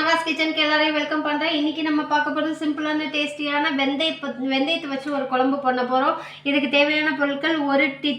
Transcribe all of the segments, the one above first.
மகாஸ் கிச்சனுக்கு எல்லாரையும் வெல்கம் பண்ணுறேன் இன்றைக்கி நம்ம பார்க்க போகிறது சிம்பிளான டேஸ்டியான வெந்தய வெந்தயத்தை வச்சு ஒரு குழம்பு பண்ண போகிறோம் இதுக்கு தேவையான பொருட்கள் ஒரு டீ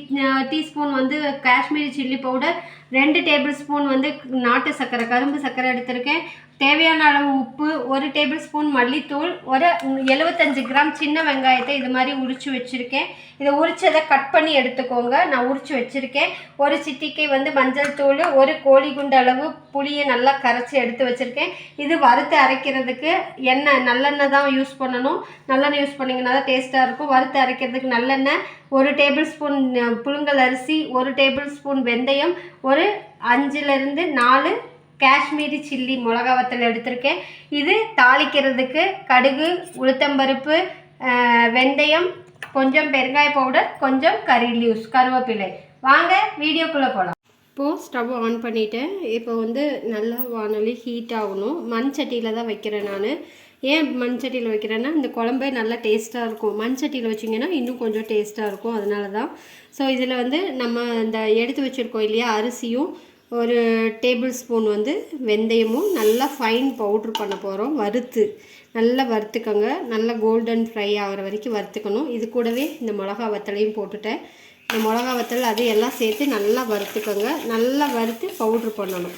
டீஸ்பூன் வந்து காஷ்மீரி சில்லி பவுடர் ரெண்டு டேபிள் ஸ்பூன் வந்து நாட்டு சர்க்கரை கரும்பு சர்க்கரை எடுத்திருக்கேன். தேவையான அளவு உப்பு ஒரு டேபிள் ஸ்பூன் மல்லித்தூள் ஒரு எழுபத்தஞ்சு கிராம் சின்ன வெங்காயத்தை இது மாதிரி உரித்து வச்சுருக்கேன். இதை உரிச்சதை கட் பண்ணி எடுத்துக்கோங்க. நான் உரித்து வச்சுருக்கேன். ஒரு சிட்டிக்கை வந்து மஞ்சள் தூள் ஒரு கோழி குண்டு அளவு புளியை நல்லா கரைச்சி எடுத்து வச்சுருக்கேன். இது வறுத்து அரைக்கிறதுக்கு எண்ணெய் நல்லெண்ணெய் தான் யூஸ் பண்ணணும். நல்லெண்ணெய் யூஸ் பண்ணிங்கன்னா தான் டேஸ்ட்டாக இருக்கும். வறுத்து அரைக்கிறதுக்கு நல்லெண்ணெய் ஒரு டேபிள் ஸ்பூன் புழுங்கல் அரிசி ஒரு டேபிள் ஸ்பூன் வெந்தயம் ஒரு அஞ்சுலேருந்து நாலு காஷ்மீரி சில்லி மிளகா வத்தல் எடுத்திருக்கேன். இது தாளிக்கிறதுக்கு கடுகு உளுத்தம்பருப்பு வெந்தயம் கொஞ்சம் பெருங்காய பவுடர் கொஞ்சம் கறி லீவ்ஸ் கருவேப்பிலை. வாங்க வீடியோக்குள்ளே போகலாம் இப்போது ஸ்டவ் ஆன் பண்ணிட்டேன். இப்போ வந்து நல்லா வானொலி ஹீட் ஆகணும். மண் சட்டியில் தான் வைக்கிறேன் நான். ஏன் மண் சட்டியில் வைக்கிறேன்னா இந்த குழம்பே நல்லா டேஸ்ட்டாக இருக்கும். மண் சட்டியில் வச்சிங்கன்னா இன்னும் கொஞ்சம் டேஸ்ட்டாக இருக்கும். அதனால தான் ஸோ இதில் வந்து நம்ம இந்த எடுத்து வச்சுருக்கோம் இல்லையா அரிசியும் ஒரு டேபிள் ஸ்பூன் வந்து வெந்தயமும் நல்லா ஃபைன் பவுட்ரு பண்ண போகிறோம் வறுத்து. நல்லா வறுத்துக்கோங்க. நல்லா கோல்டன் ஃப்ரை ஆகிற வரைக்கும் வறுத்துக்கணும். இது கூடவே இந்த மிளகா வத்தலையும் போட்டுட்டேன். இந்த மிளகா வத்தல் அது எல்லாம் சேர்த்து நல்லா வறுத்துக்கோங்க. நல்லா வறுத்து பவுட்ரு பண்ணணும்.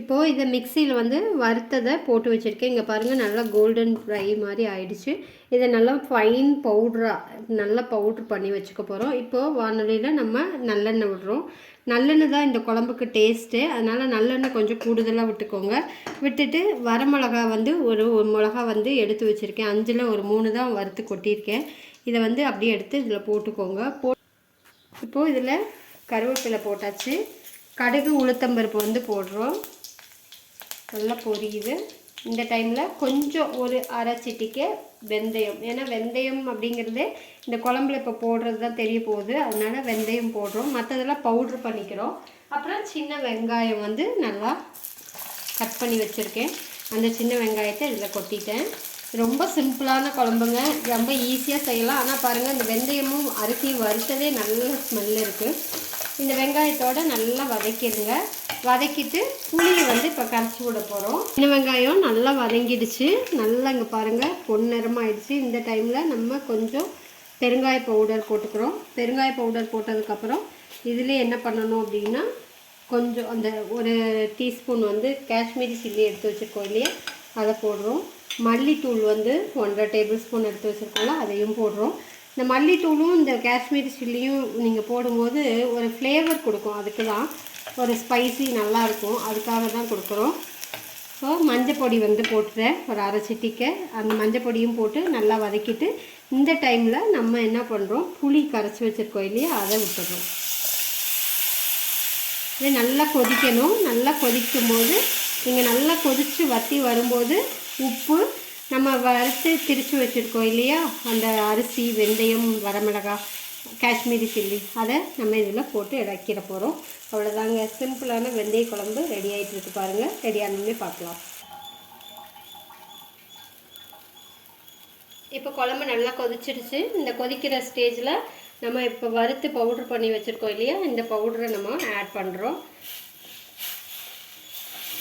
இப்போது இதை மிக்சியில் வந்து வறுத்ததை போட்டு வச்சுருக்கேன். இங்கே பாருங்கள் நல்லா கோல்டன் ஃப்ரை மாதிரி ஆயிடுச்சு. இதை நல்லா ஃபைன் பவுட்ராக நல்லா பவுட்ரு பண்ணி வச்சுக்க போகிறோம் இப்போது வானொலியில் நம்ம நல்லெண்ணெய் விடுறோம். நல்லெண்ணெய் தான் இந்த குழம்புக்கு டேஸ்ட்டு அதனால் நல்லெண்ணெய் கொஞ்சம் கூடுதலாக விட்டுக்கோங்க. விட்டுட்டு வரமிளகா வந்து ஒரு ஒரு மிளகா வந்து எடுத்து வச்சுருக்கேன். அஞ்சில் ஒரு மூணு தான் வறுத்து கொட்டியிருக்கேன். இதை வந்து அப்படியே எடுத்து இதில் போட்டுக்கோங்க. போ இப்போது இதில் கருவேப்பிலை போட்டாச்சு. கடுகு உளுத்தம்பருப்பு வந்து போடுறோம். நல்லா பொரியுது. இந்த டைமில் கொஞ்சம் ஒரு அரை சிட்டிக்கு வெந்தயம். ஏன்னா வெந்தயம் அப்படிங்கிறதே இந்த குழம்புல இப்போ போடுறது தான் தெரிய போகுது. அதனால் வெந்தயம் போடுறோம். மற்றதெல்லாம் பவுட்ரு பண்ணிக்கிறோம். அப்புறம் சின்ன வெங்காயம் வந்து நல்லா கட் பண்ணி வச்சுருக்கேன். அந்த சின்ன வெங்காயத்தை இதில் கொட்டிட்டேன். ரொம்ப சிம்பிளான குழம்புங்க. ரொம்ப ஈஸியாக செய்யலாம். ஆனால் பாருங்கள் இந்த வெந்தயமும் அரிசியும் வறுத்ததே நல்ல ஸ்மெல் இருக்குது இந்த வெங்காயத்தோட நல்லா வதக்கிடுங்க. வதக்கிட்டு புளியை வந்து இப்போ கரைச்சி விட போகிறோம் சின்ன வெங்காயம் நல்லா வதங்கிடுச்சு. நல்லா இங்கே பாருங்கள் பொன்னிறமாயிடுச்சு. இந்த டைமில் நம்ம கொஞ்சம் பெருங்காய பவுடர் போட்டுக்கிறோம். பெருங்காய பவுடர் போட்டதுக்கப்புறம் இதில் என்ன பண்ணணும் அப்படின்னா கொஞ்சம் அந்த ஒரு டீஸ்பூன் வந்து காஷ்மீரி சில்லி எடுத்து வச்சுருக்கோம் இல்லையா? அதை போடுறோம். மல்லித்தூள் வந்து ஒன்றரை டேபிள் ஸ்பூன் எடுத்து வச்சுருக்கோம்ல அதையும் போடுறோம். இந்த மல்லித்தூளும் இந்த காஷ்மீரி சில்லியும் நீங்கள் போடும்போது ஒரு ஃப்ளேவர் கொடுக்கும். அதுக்கு தான் ஒரு ஸ்பைசி நல்லாயிருக்கும் அதுக்காக தான் கொடுக்குறோம். ஸோ மஞ்சப்பொடி வந்து போட்டுறேன். ஒரு அரை சிட்டிக்கு. அந்த மஞ்சப்பொடியும் போட்டு நல்லா வதக்கிட்டு இந்த டைமில் நம்ம என்ன பண்ணுறோம் புளி கரைச்சி வச்சுருக்கோம் இல்லையா? அதை விட்டுறோம். இது நல்லா கொதிக்கணும். நல்லா கொதிக்கும் போது நீங்கள் நல்லா கொதித்து வற்றி வரும்போது உப்பு நம்ம வறுத்து திரித்து வச்சுருக்கோம் இல்லையா? அந்த அரிசி வெந்தயம் வரமிளகாய் காஷ்மீரி சில்லி அதை நம்ம இதில் போட்டு இறக்கிற போகிறோம். அவ்வளோதாங்க. சிம்பிளான வெந்தய குழம்பு ரெடி ஆகிட்டு இருக்கு பாருங்கள் ரெடி பார்க்கலாம். இப்போ குழம்பு நல்லா கொதிச்சிருச்சு இந்த கொதிக்கிற ஸ்டேஜில் நம்ம இப்போ வறுத்து பவுட்ரு பண்ணி வச்சுருக்கோம் இல்லையா? இந்த பவுடரை நம்ம ஆட் பண்ணுறோம்.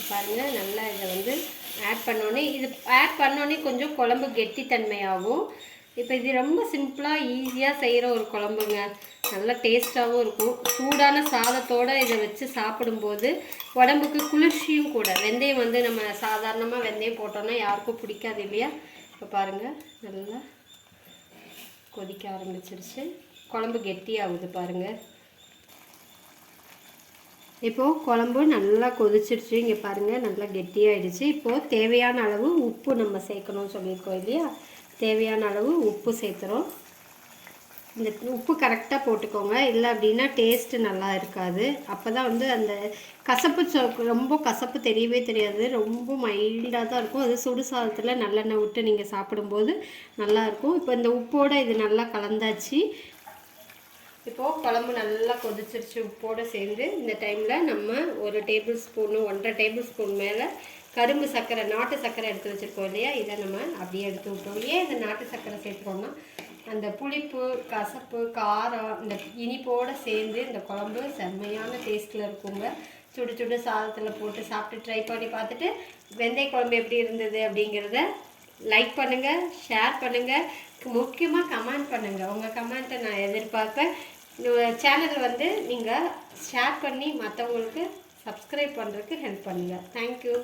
பாருங்கள் நல்லா இதை வந்து ஆட் பண்ணோன்னே இது ஆட் பண்ணோன்னே கொஞ்சம் குழம்பு கெட்டித்தன்மையாகும் இப்போ இது ரொம்ப சிம்பிளாக ஈஸியாக செய்கிற ஒரு குழம்புங்க. நல்லா டேஸ்ட்டாகவும் இருக்கும். சூடான சாதத்தோடு இதை வச்சு சாப்பிடும்போது உடம்புக்கு குளிர்ச்சியும் கூட. வெந்தயம் வந்து நம்ம சாதாரணமாக வெந்தயம் போட்டோன்னா யாருக்கும் பிடிக்காது இல்லையா? இப்போ பாருங்கள் நல்லா கொதிக்க ஆரம்பிச்சிருச்சு. குழம்பு கெட்டியாகுது பாருங்கள் இப்போது குழம்பு நல்லா கொதிச்சிருச்சு. இங்கே பாருங்கள் நல்லா கெட்டியாகிடுச்சு இப்போது தேவையான அளவு உப்பு நம்ம சேர்க்கணும்னு சொல்லியிருக்கோம் இல்லையா? தேவையான அளவு உப்பு சேர்த்துறோம். இந்த உப்பு கரெக்டாக போட்டுக்கோங்க. இல்லை அப்படின்னா டேஸ்ட்டு நல்லா இருக்காது. அப்போ தான் வந்து அந்த கசப்பு சொ- ரொம்ப கசப்பு தெரியவே தெரியாது. ரொம்ப மைல்டாக தான் இருக்கும். அது சுடு சாதத்தில் நல்லெண்ணெய் விட்டு நீங்கள் சாப்பிடும்போது நல்லாயிருக்கும் இப்போ இந்த உப்போடு இது நல்லா கலந்தாச்சு. இப்போது குழம்பு நல்லா கொதிச்சிருச்சு உப்போடு சேர்ந்து இந்த டைமில் நம்ம ஒரு டேபிள் ஸ்பூனு ஒன்றரை டேபிள் ஸ்பூன் மேலே கரும்பு சர்க்கரை நாட்டு சர்க்கரை எடுத்து வச்சுருக்கோம் இல்லையா? இதை நம்ம அப்படியே எடுத்து விட்டோம். ஏன் இந்த நாட்டு சர்க்கரை சேர்த்துக்கோன்னா அந்த புளிப்பு கசப்பு காரம் இந்த இனிப்போடு சேர்ந்து இந்த குழம்பு செம்மையான டேஸ்ட்டில் இருக்குங்க. சுடு சுடு சாதத்தில் போட்டு சாப்பிட்டு ட்ரை பண்ணி பார்த்துட்டு வெந்தய குழம்பு எப்படி இருந்தது அப்படிங்கிறத லைக் பண்ணுங்கள் ஷேர் பண்ணுங்கள் முக்கியமாக கமெண்ட் பண்ணுங்கள் உங்கள் கமெண்ட்டை நான் எதிர்பார்ப்பேன். சேனல் வந்து நீங்கள் ஷேர் பண்ணி மற்றவங்களுக்கு சப்ஸ்கிரைப் பண்ணுறதுக்கு ஹெல்ப் பண்ணுங்கள் தேங்க்யூ